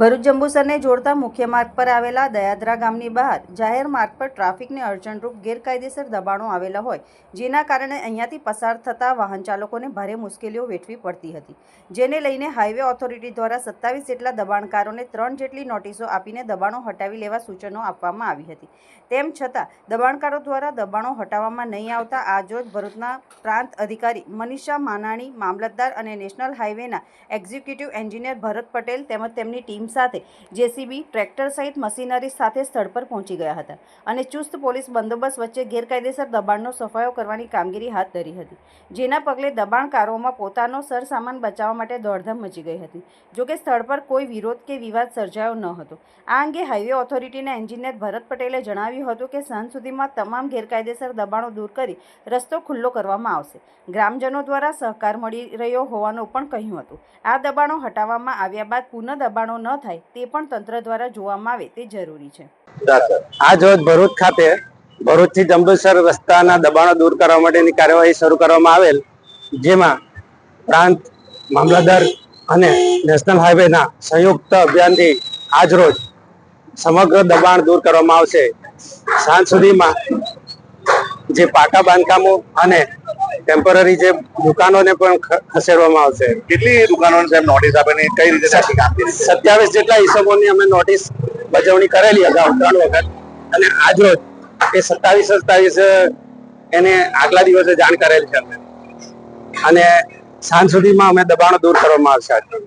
ભરૂચ જંબુસરને જોડતા મુખ્ય માર્ગ પર આવેલા દયાદરા ગામની બહાર જાહેર માર્ગ પર ટ્રાફિકને અડચણરૂપ ગેરકાયદેસર દબાણો આવેલા હોય, જેના કારણે અહીંયાથી પસાર થતા વાહન ચાલકોને ભારે મુશ્કેલીઓ વેઠવી પડતી હતી. જેને લઈને હાઈવે ઓથોરિટી દ્વારા સત્તાવીસ જેટલા દબાણકારોને ત્રણ જેટલી નોટિસો આપીને દબાણો હટાવી લેવા સૂચનો આપવામાં આવી હતી. તેમ છતાં, દબાણકારો દ્વારા દબાણો હટાવવામાં નહીં આવતા આજરોજ ભરૂચના પ્રાંત અધિકારી મનીષા માનાણી, મામલતદાર અને નેશનલ હાઈવેના એક્ઝિક્યુટિવ એન્જિનિયર ભરત પટેલ તેમજ તેમની ટીમ સાથે જેસીબી, ટ્રેક્ટર સહિત મશીનરી સાથે સ્થળ પર પહોંચી ગયા હતા અને ચુસ્ત પોલીસ બંદોબસ્ત વચ્ચે ગેરકાયદેસર દબાણનો સફાયો કરવાની કામગીરી હાથ ધરી હતી. જેના પગલે દબાણકારોમાં પોતાનો સરસામાન બચાવવા માટે દોડધામ મચી ગઈ હતી. જોકે સ્થળ પર કોઈ વિરોધ કે વિવાદ સર્જાયો ન હતો. આ અંગે હાઈવે ઓથોરિટીના એન્જિનિયર ભરત પટેલે જણાવ્યું હતું કે સાંજ સુધીમાં તમામ ગેરકાયદેસર દબાણો દૂર કરી રસ્તો ખુલ્લો કરવામાં આવશે. ગ્રામજનો દ્વારા સહકાર મળી રહ્યો હોવાનું પણ કહ્યું હતું. આ દબાણો હટાવવામાં આવ્યા બાદ પુનઃ દબાણો ન થાય તે પણ તંત્ર દ્વારા જોવામાં આવે તે જરૂરી છે. આજ રોજ ભરૂચ ખાતે ભરૂચથી જંબુસર રસ્તાના દબાણો દૂર કરવા માટેની કાર્યવાહી શરૂ કરવામાં આવેલ, જેમાં પ્રાંત, મામલતદાર અને નેશનલ હાઈવેના સંયુક્ત અભિયાનથી આજ રોજ સમગ્ર દબાણ દૂર કરવામાં આવશે. સાંજ સુધીમાં જે પાકા બાંધકામો અને ટેમ્પરરી જે દુકાનોને પણ ખસેડવામાં આવશે. કેટલી દુકાનોને સાહેબ નોટિસ આપીને કઈ રીતે? સત્યાવીસ જેટલા ઈસમોની અમે નોટિસ બજવણી કરેલી અગાઉ ત્રણ વખત. અને આજરોજ એ સત્તાવીસ સત્તાવીસ એને આગલા દિવસે જાણ કરેલ છે અમે અને સાંજ સુધીમાં અમે દબાણો દૂર કરવામાં આવશે.